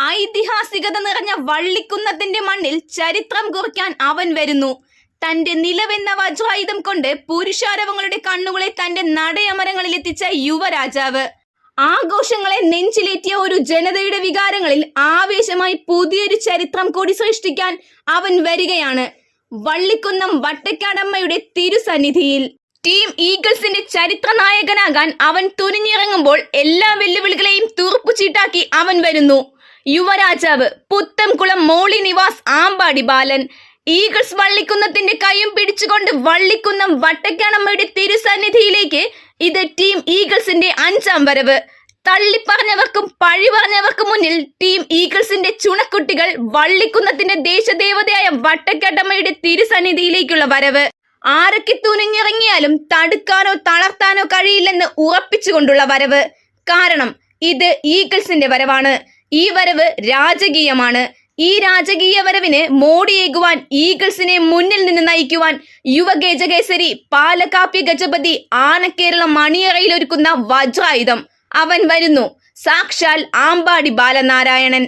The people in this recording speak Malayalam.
ഐതിഹാസികത നിറഞ്ഞ വള്ളിക്കുന്നത്തിന്റെ മണ്ണിൽ ചരിത്രം കുറിക്കാൻ അവൻ വരുന്നു. തന്റെ നിലവെന്ന വജ്രായുധം കൊണ്ട് പുരുഷാരവങ്ങളുടെ കണ്ണുകളെ തന്റെ നടയമരങ്ങളിൽ എത്തിച്ച യുവരാജാവ്. ആഘോഷങ്ങളെ നെഞ്ചിലേറ്റിയ ഒരു ജനതയുടെ വികാരങ്ങളിൽ ആവേശമായി പുതിയൊരു ചരിത്രം കൂടി സൃഷ്ടിക്കാൻ അവൻ വരികയാണ്. വള്ളിക്കുന്നം വട്ടക്കാടമ്മയുടെ തിരുസന്നിധിയിൽ. ടീം ഈഗിൾസിന്റെ ചരിത്ര നായകനാകാൻ അവൻ തുനിഞ്ഞിറങ്ങുമ്പോൾ എല്ലാ വെല്ലുവിളികളെയും തുറപ്പുചീട്ടാക്കി അവൻ വരുന്നു. യുവരാജാവ് പുത്തംകുളം മോളി നിവാസ് ആമ്പാടി ബാലൻ ഈഗിൾസ് വള്ളിക്കുന്നത്തിന്റെ കൈയും പിടിച്ചുകൊണ്ട് വള്ളിക്കുന്നം വട്ടക്കാണമ്മയുടെ തിരുസന്നിധിയിലേക്ക് ഇത് ടീം ഈഗിൾസിന്റെ അഞ്ചാം വരവ്. തള്ളിപ്പറഞ്ഞവർക്കും പഴി പറഞ്ഞവർക്കും മുന്നിൽ ടീം ഈഗിൾസിന്റെ ചുണക്കുട്ടികൾ വള്ളിക്കുന്നത്തിന്റെ ദേശദേവതയായ വട്ടക്കാട്ടമ്മയുടെ തിരുസന്നിധിയിലേക്കുള്ള വരവ്. ആരൊക്കെ തുനിഞ്ഞിറങ്ങിയാലും തടുക്കാനോ തളർത്താനോ കഴിയില്ലെന്ന് ഉറപ്പിച്ചുകൊണ്ടുള്ള വരവ്. കാരണം ഇത് ഈഗിൾസിന്റെ വരവാണ്. ഈ വരവ് രാജകീയമാണ്. ഈ രാജകീയ വരവിന് മോടിയേകുവാൻ ഈഗിൾസിനെ മുന്നിൽ നിന്ന് നയിക്കുവാൻ യുവ ഗജകേസരി പാലക്കാപ്പി ഗജപതി ആനക്കേരള മണിയറയിലൊരുക്കുന്ന വജ്രായുധം. അവൻ വരുന്നു. സാക്ഷാൽ ആമ്പാടി ബാലനാരായണൻ.